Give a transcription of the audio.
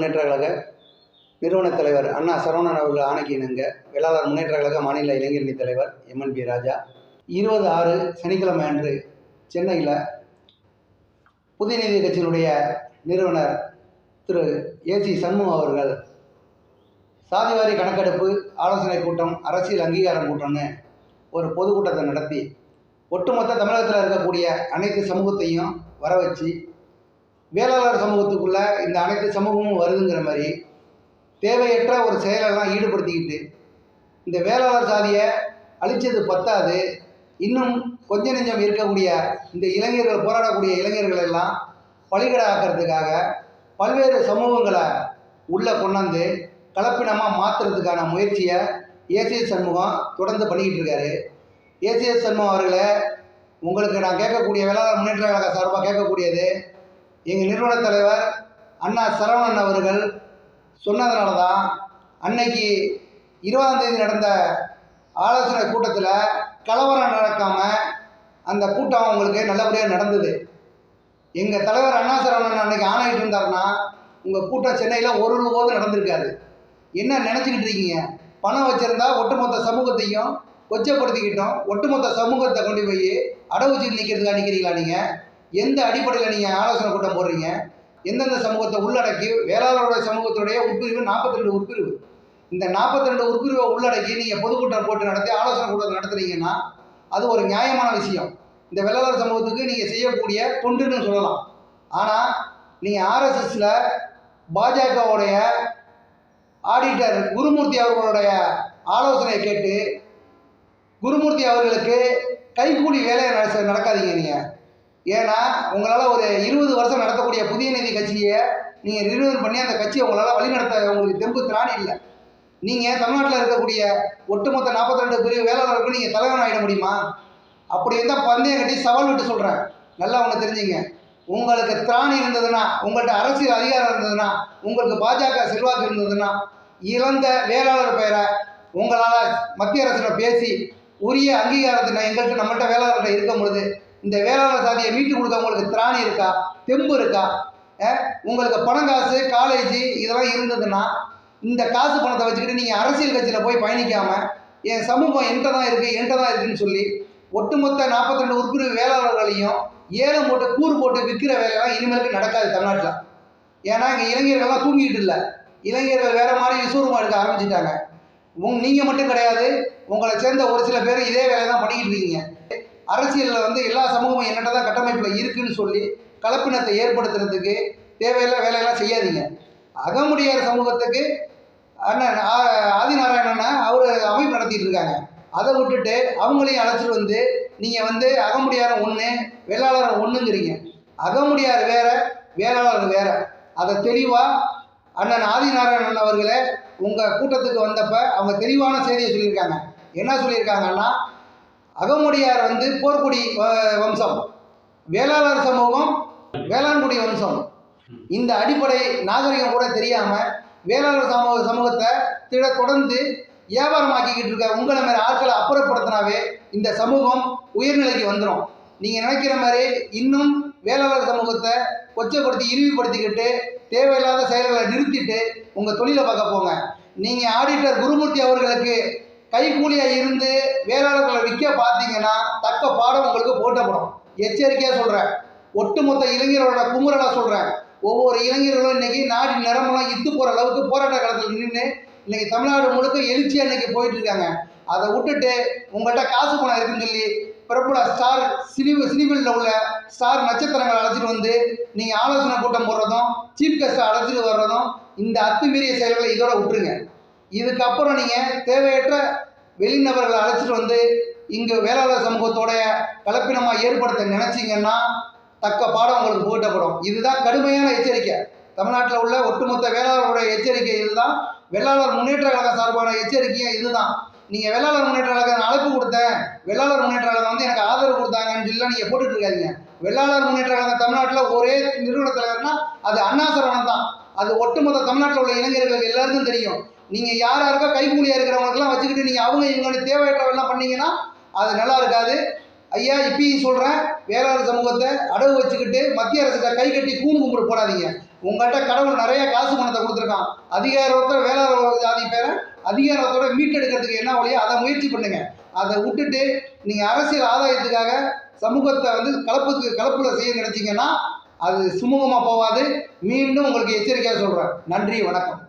முன்னேற்ற கழக நிறுவனத் தலைவர் அண்ணா சரவணன் அவர்கள் ஆணைக்கு இணங்க வேளாளர் முன்னேற்ற கழக மாநில இளைஞரணி தலைவர் எம்என் பி ராஜா. இருபது ஆறு சனிக்கிழமை அன்று சென்னையில் புதிய நீதி கட்சியினுடைய நிறுவனர் திரு ஏசி சண்முகம் அவர்கள் சாதிவாரி கணக்கெடுப்பு ஆலோசனை கூட்டம் அரசியல் அங்கீகாரம் கூட்டம்னு ஒரு பொதுக்கூட்டத்தை நடத்தி ஒட்டுமொத்த தமிழகத்தில் இருக்கக்கூடிய அனைத்து சமூகத்தையும் வர வச்சு வேளாளர் சமூகத்துக்குள்ள இந்த அனைத்து சமூகமும் வருதுங்கிற மாதிரி தேவையற்ற ஒரு செயலெல்லாம் ஈடுபடுத்திக்கிட்டு இந்த வேளாளர் சாதியை அழிச்சது பத்தாது. இன்னும் கொஞ்ச நெஞ்சம் இருக்கக்கூடிய இந்த இளைஞர்கள் போராடக்கூடிய இளைஞர்கள் எல்லாம் பலிகடை ஆக்கிறதுக்காக பல்வேறு சமூகங்களை உள்ளே கொண்டாந்து கலப்பினமாக மாற்றுறதுக்கான முயற்சியை ஏசிஎஸ் சண்முகம் தொடர்ந்து பண்ணிக்கிட்டு இருக்காரு. ஏசிஎஸ் சண்முகம் அவர்களை உங்களுக்கு நான் கேட்கக்கூடிய வேளாண் முன்னேற்ற கழக சார்பாக கேட்கக்கூடியது எங்கள் நிறுவன தலைவர் அண்ணா சரவணன் அவர்கள் சொன்னதுனால தான் அன்னைக்கு இருபதாம் தேதி நடந்த ஆலோசனை கூட்டத்தில் கலவரம் நடக்காமல் அந்த கூட்டம் அவங்களுக்கு நல்லபடியாக நடந்தது. எங்கள் தலைவர் அண்ணா சரவணன் அன்னைக்கு ஆணையிட்டு இருந்தாருன்னா உங்கள் கூட்டம் சென்னையில் ஒரு போது நடந்திருக்காது. என்ன நினச்சிக்கிட்டு இருக்கீங்க? பணம் வச்சுருந்தா ஒட்டுமொத்த சமூகத்தையும் கொச்சப்படுத்திக்கிட்டோம். ஒட்டுமொத்த சமூகத்தை கொண்டு போய் அடவுச்சு நிற்கிறதுக்காக நிற்கிறீங்களா நீங்கள் எந்த அடிப்படையில் நீங்கள் ஆலோசனை கூட்டம் போடுறீங்க? எந்தெந்த சமூகத்தை உள்ளடக்கி வேளாளருடைய சமூகத்துடைய உட்பிரிவு நாற்பத்தி ரெண்டு உட்பிரிவு. இந்த நாற்பத்தி ரெண்டு உட்பிரிவை உள்ளடக்கி நீங்கள் பொதுக்கூட்டம் போட்டு நடத்தி ஆலோசனை கூட்டம் நடத்துறீங்கன்னா அது ஒரு நியாயமான விஷயம். இந்த வெள்ளாளர் சமூகத்துக்கு நீங்கள் செய்யக்கூடிய தொண்டுன்னு சொல்லலாம். ஆனால் நீங்கள் ஆர்எஸ்எஸில் பாஜகவுடைய ஆடிட்டர் குருமூர்த்தி அவர்களுடைய ஆலோசனையை கேட்டு குருமூர்த்தி அவர்களுக்கு கைக்கூலி வேலையை நடக்காதீங்க நீங்கள் ஏன்னா உங்களால் ஒரு இருபது வருஷம் நடத்தக்கூடிய புதிய நிதி கட்சியை நீங்கள் நிறுவனம் பண்ணி அந்த கட்சியை உங்களால் வழிநடத்த உங்களுக்கு தெம்பு திராணி இல்லை. நீங்கள் தமிழ்நாட்டில் இருக்கக்கூடிய ஒட்டுமொத்த நாற்பத்தி ரெண்டு பிரிவு வேளாளர்களுக்கு நீங்கள் தலைவன் ஆகிட முடியுமா? அப்படி இருந்தால் பந்தயம் கட்டி சவால் விட்டு சொல்கிறேன் நல்லா ஒன்று தெரிஞ்சுங்க. உங்களுக்கு திராணி இருந்ததுன்னா உங்கள்கிட்ட அரசியல் அதிகாரம் இருந்ததுன்னா உங்களுக்கு பாஜக செல்வாக்கு இருந்ததுன்னா இழந்த வேளாளர் பெயரை உங்களால் மத்திய அரசிடம் பேசி உரிய அங்கீகாரத்தை எங்கள்கிட்ட நம்மள்கிட்ட வேளாளர்கிட்ட இருக்கும் பொழுது இந்த வேளாளர் சாதியை மீட்டு கொடுக்க உங்களுக்கு திராணி இருக்கா? தெம்பு இருக்கா? உங்களுக்கு பணம் காசு காலேஜ் இதெல்லாம் இருந்ததுன்னா இந்த காசு பணத்தை வச்சுக்கிட்டு நீங்கள் அரசியல் கட்சியில் போய் பயணிக்காமல் என் சமூகம் என்கிட்ட தான் இருக்குது என்கிட்ட தான் இருக்குதுன்னு சொல்லி ஒட்டுமொத்த நாற்பத்தி ரெண்டு உட்பிரிவு வேளாளர்களையும் ஏலம் போட்டு கூறு போட்டு விற்கிற வேலையெல்லாம் இனிமேலுக்கு நடக்காது தமிழ்நாட்டில். ஏன்னா இங்கே இளைஞர்கள்லாம் தூங்கிட்டு இல்லை. இளைஞர்கள் வேறு மாதிரி விசூரமாக எடுக்க ஆரம்பிச்சிட்டாங்க. உங் நீங்கள் மட்டும் கிடையாது. உங்களை சேர்ந்த ஒரு சில பேர் இதே வேலையை தான் பண்ணிக்கிட்டு இருக்கீங்க. அரசியலில் வந்து எல்லா சமூகமும் என்னட்ட தான் கட்டமைப்பில் இருக்குன்னு சொல்லி கலப்பினத்தை ஏற்படுத்துறதுக்கு தேவையில்லை வேலையெல்லாம் செய்யாதீங்க. அகமுடியார் சமூகத்துக்கு அண்ணன் ஆதிநாராயணனை அவர் அமைப்பு நடத்திட்டு இருக்காங்க அதை விட்டுட்டு அவங்களையும் அழைச்சிட்டு வந்து நீங்கள் வந்து அகமுடியாரம் ஒன்று வேளாளர் ஒன்றுங்கிறீங்க அகமுடியார் வேற வேளாளர் வேற. அதை தெளிவாக அண்ணன் ஆதிநாராயணன் அவர்களே உங்கள் கூட்டத்துக்கு வந்தப்ப அவங்க தெளிவான செய்தியை சொல்லியிருக்காங்க. என்ன சொல்லியிருக்காங்கன்னா அகமுடியார் வந்து போர்க்குடி வ- வம்சம். வேளாளர் சமூகம் வேளாண்குடி வம்சம். இந்த அடிப்படை நாகரிகம் கூட தெரியாமல் வேளாளர் சமூக சமூகத்தை திட தொடர்ந்து வியாபாரமாக்கிக்கிட்டு இருக்க உங்களை மாதிரி ஆட்களை அப்புறப்படுத்தினாவே இந்த சமூகம் உயர்நிலைக்கு வந்துடும் நீங்கள் நினைக்கிற மாதிரி இன்னும் வேளாளர் சமூகத்தை கொச்சப்படுத்தி இழிவுபடுத்திக்கிட்டு தேவையில்லாத செயல்களை நிறுத்திட்டு உங்கள் தொழிலை பார்க்க போங்க. நீங்கள் ஆடிட்டர் குருமூர்த்தி அவர்களுக்கு கைக்கூலியாக இருந்து வேளாளர்களை விற்க பார்த்தீங்கன்னா தக்க பாடம் உங்களுக்கு போட்டப்படும் எச்சரிக்கையாக சொல்கிறேன் ஒட்டுமொத்த இளைஞர்களோட குமுறலாக சொல்கிறேன் ஒவ்வொரு இளைஞர்களும் இன்னைக்கு நாடி நிறமெல்லாம் இத்து போகிற அளவுக்கு போராட்ட காலத்தில் நின்று இன்னைக்கு தமிழ்நாடு முழுக்க எழுச்சியாக இன்னைக்கு போயிட்டு இருக்காங்க அதை விட்டுட்டு உங்கள்கிட்ட காசு பணம் இருக்குன்னு சொல்லி பிரபல ஸ்டார் சினி சினிமில் உள்ள ஸ்டார் நட்சத்திரங்களை அழைச்சிட்டு வந்து நீங்கள் ஆலோசனை கூட்டம் போடுறதும் சீஃப் கெஸ்ட்டை அழைச்சிட்டு வர்றதும் இந்த அத்துமீறிய செயல்களை இதோட விட்டுருங்க. இதுக்கப்புறம் நீங்கள் தேவையற்ற வெளிநபர்களை அழைச்சிட்டு வந்து இங்கே வேளாளர் சமூகத்தோடைய கலப்பினமாக ஏற்படுத்த நினச்சிங்கன்னா தக்க பாடம் உங்களுக்கு போட்டப்படும் இதுதான் கடுமையான எச்சரிக்கை. தமிழ்நாட்டில் உள்ள ஒட்டுமொத்த வேளாளருடைய எச்சரிக்கை இதுதான் வெள்ளாளர் முன்னேற்ற கழக சார்பான எச்சரிக்கையும் இதுதான். நீங்கள் வெள்ளாளர் முன்னேற்ற கழகம் அழைப்பு கொடுத்தேன். வெள்ளாளர் முன்னேற்ற கழகம் வந்து எனக்கு ஆதரவு கொடுத்தாங்கன்னு சொல்லி நீங்கள் போட்டுட்டு இருக்காதீங்க. வெள்ளாளர் முன்னேற்ற கழகம் தமிழ்நாட்டில் ஒரே நிறுவன தலைவர்னா அது அண்ணா சரவணன் தான். அது ஒட்டுமொத்த தமிழ்நாட்டில் உள்ள இளைஞர்கள் எல்லாருக்கும் தெரியும். நீங்கள் யார் யாருக்கோ கைகூலியாக இருக்கிறவங்களுக்கெல்லாம் வச்சுக்கிட்டு நீங்கள் அவங்க இவங்களுக்கு தேவையற்றவெல்லாம் பண்ணீங்கன்னா அது நல்லா இருக்காது. ஐயா இப்பயும் சொல்கிறேன் வேளாண் சமூகத்தை அடவு வச்சுக்கிட்டு மத்திய அரசுகிட்ட கை கட்டி கூணு கும்பிடு போடாதீங்க. உங்கள்கிட்ட கடவுள் நிறைய காசு பணத்தை கொடுத்துருக்கான். அதிகாரத்தோட வேளாண் ஜாதி பேரை அதிகாரத்தோட மீட்டெடுக்கிறதுக்கு என்ன வழியோ அதை முயற்சி பண்ணுங்க. அதை விட்டுட்டு நீங்கள் அரசியல் ஆதாயத்துக்காக சமூகத்தை வந்து கலப்புக்கு கலப்பில் செய்ய நினச்சிங்கன்னா அது சுமூகமாக போகாது. மீண்டும் உங்களுக்கு எச்சரிக்கையாக சொல்கிறேன் நன்றி வணக்கம்.